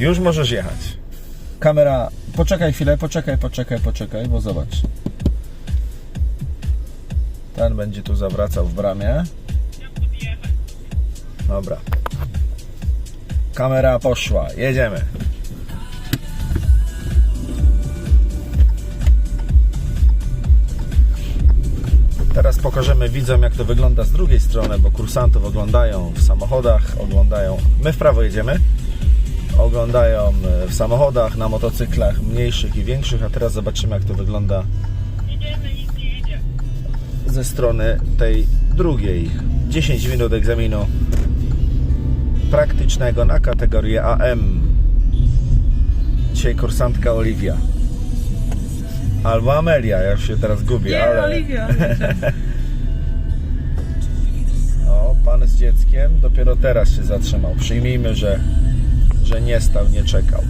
Już możesz jechać. Kamera, poczekaj chwilę, poczekaj, poczekaj, poczekaj, bo zobacz. Ten będzie tu zawracał w bramie. Dobra. Kamera poszła, jedziemy. Teraz pokażemy widzom, jak to wygląda z drugiej strony, bo kursantów oglądają w samochodach, oglądają. My w prawo jedziemy. Oglądają e, w samochodach, na motocyklach mniejszych i większych, a teraz zobaczymy, jak to wygląda ze strony tej drugiej. 10 minut egzaminu praktycznego na kategorię AM. Dzisiaj kursantka Oliwia. Albo Amelia, ja już się teraz gubię, Nie, ale... Oliwia. O, pan z dzieckiem dopiero teraz się zatrzymał. Przyjmijmy, że, że nie stał, nie czekał.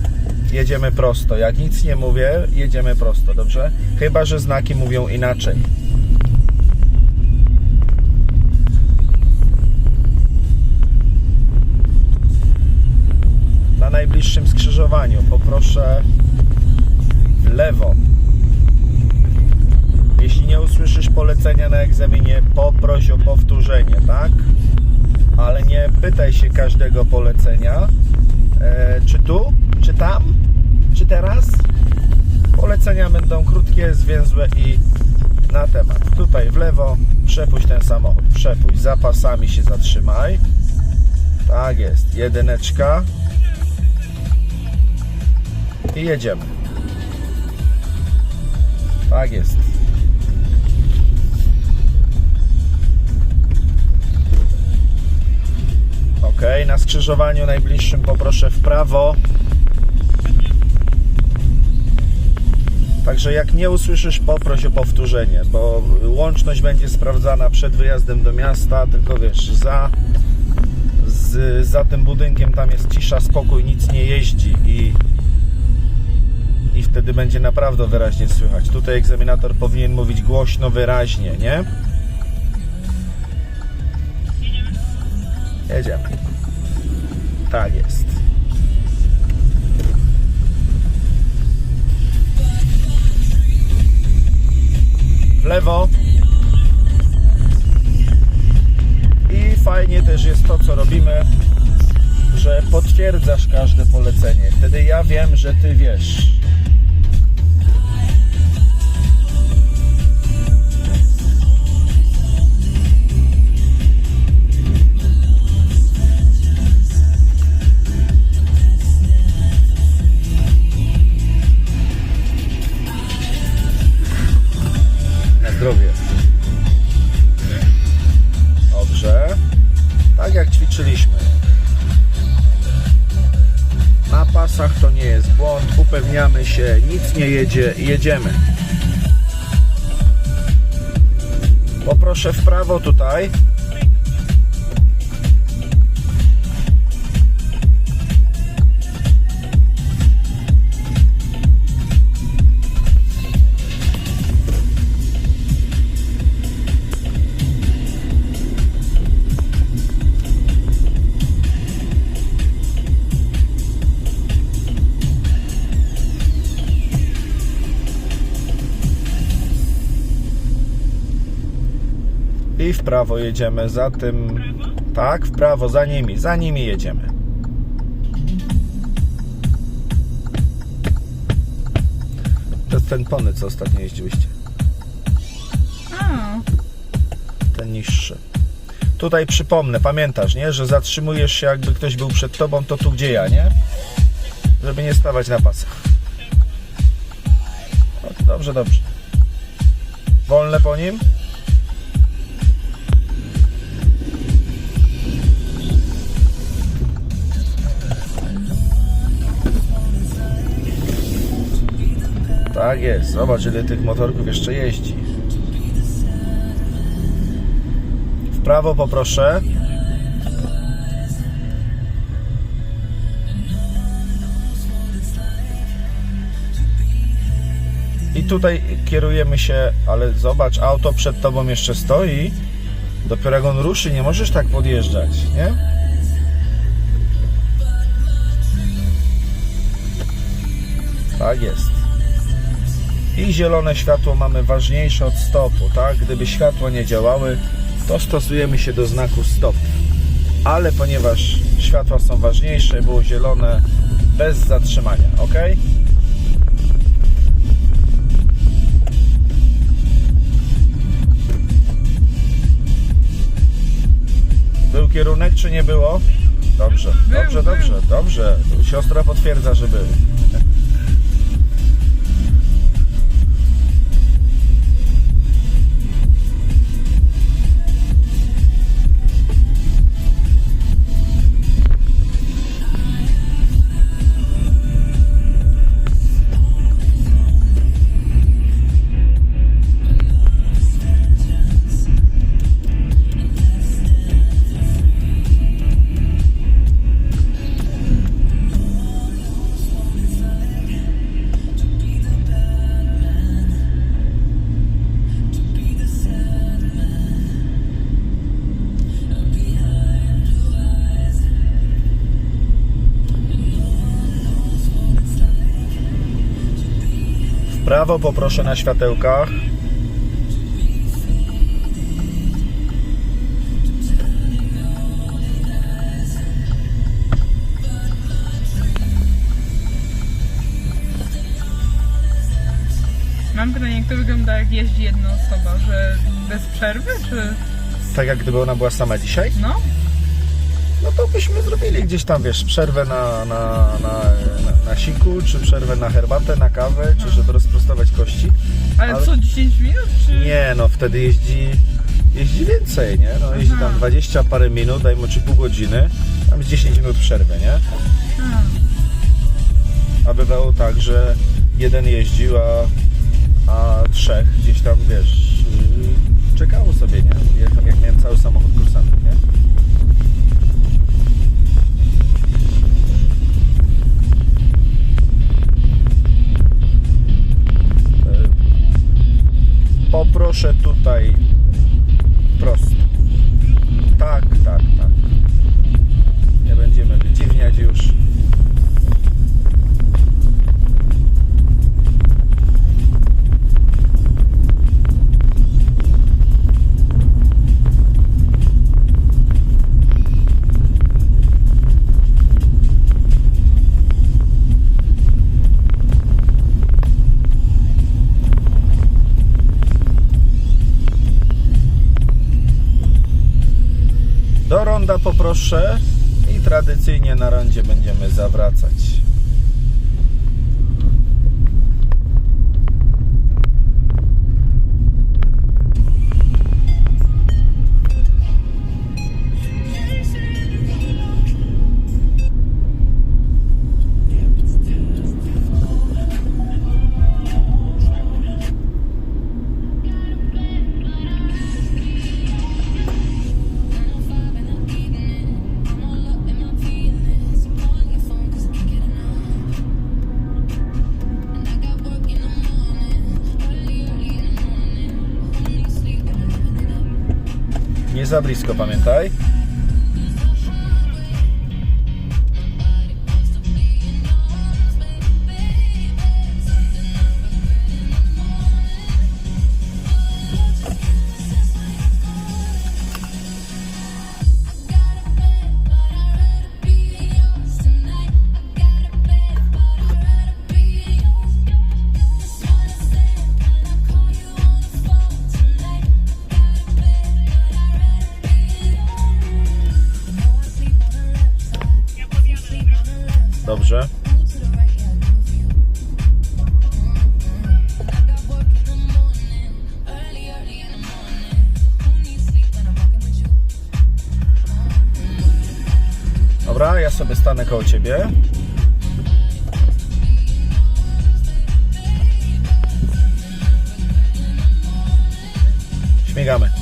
Jedziemy prosto. Jak nic nie mówię, jedziemy prosto, dobrze? Chyba, że znaki mówią inaczej. Na najbliższym skrzyżowaniu poproszę w lewo. Jeśli nie usłyszysz polecenia na egzaminie, poproś o powtórzenie, tak? Ale nie pytaj się każdego polecenia. E, czy tu, czy tam, czy teraz? Polecenia będą krótkie, zwięzłe i na temat. Tutaj w lewo, przepuść ten samochód. Przepuść, za pasami się zatrzymaj. Tak jest, jedyneczka. I jedziemy. Tak jest. Ok, na skrzyżowaniu najbliższym poproszę w prawo. Także jak nie usłyszysz, poproś o powtórzenie, bo łączność będzie sprawdzana przed wyjazdem do miasta, tylko wiesz, za, z, za tym budynkiem tam jest cisza, spokój, nic nie jeździ i, i wtedy będzie naprawdę wyraźnie słychać. Tutaj egzaminator powinien mówić głośno, wyraźnie, nie? Jedziemy. Tak jest. W lewo. I fajnie też jest to, co robimy, że potwierdzasz każde polecenie. Wtedy ja wiem, że ty wiesz. Upewniamy się, nic nie jedzie jedziemy. Poproszę w prawo tutaj. I w prawo jedziemy za tym. Tak, w prawo, za nimi, za nimi jedziemy. To jest ten pony, co ostatnio jeździłyście. A, Ten niższy. Tutaj przypomnę, pamiętasz, nie? Że zatrzymujesz się, jakby ktoś był przed tobą, to tu gdzie ja, nie? Żeby nie stawać na pasach. O, Dobrze, dobrze. Wolne po nim? Tak jest. Zobacz, ile tych motorków jeszcze jeździ. W prawo poproszę. I tutaj kierujemy się, ale zobacz, auto przed tobą jeszcze stoi. Dopiero jak on ruszy, nie możesz tak podjeżdżać, nie? Tak jest. I zielone światło mamy ważniejsze od stopu, tak? Gdyby światła nie działały, to stosujemy się do znaku stop. Ale ponieważ światła są ważniejsze, było zielone bez zatrzymania, ok? Był kierunek, czy nie było? Dobrze, dobrze, dobrze, dobrze. Siostra potwierdza, że był. Prawo poproszę na światełkach. Mam pytanie, jak to wygląda, jak jeździ jedna osoba, że bez przerwy, czy Tak jak gdyby ona była sama dzisiaj. no? Byśmy zrobili gdzieś tam, wiesz, przerwę na, na, na, na, siku, czy przerwę na herbatę, na kawę, czy żeby rozprostować kości. Ale, Ale- co, 10 minut, czy... Nie, no wtedy jeździ, jeździ więcej, nie? No jeździ Aha. tam 20 parę minut, dajmy czy pół godziny, tam jest 10 minut przerwy, nie? A, A bywało tak, że jeden jeździł, a, a trzech gdzieś tam, wiesz, yy, czekało sobie, nie? Jak, jak miałem cały samochód kursantów, nie? Poproszę tutaj Do ronda poproszę i tradycyjnie na rondzie będziemy zawracać. Za blisko, pamiętaj. Dobra, ja sobie stanę koło ciebie. Śmigamy.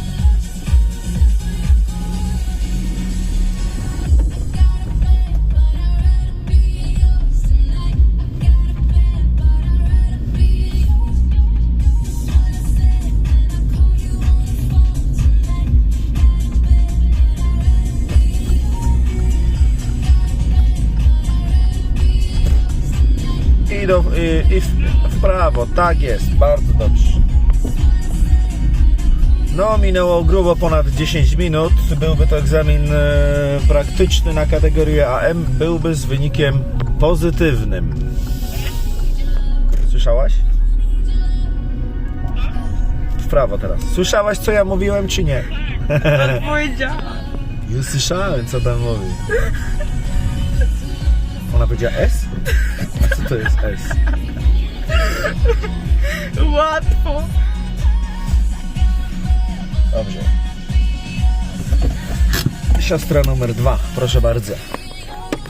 I, i w, w prawo, tak jest, bardzo dobrze. No, minęło grubo ponad 10 minut. Byłby to egzamin e, praktyczny na kategorię AM. Byłby z wynikiem pozytywnym. Słyszałaś? W prawo teraz. Słyszałaś, co ja mówiłem, czy nie? Powiedziała. Już słyszałem, co tam mówi. Ona powiedziała S? Co to jest S? Łatwo. Dobrze. Siostra numer dwa, proszę bardzo.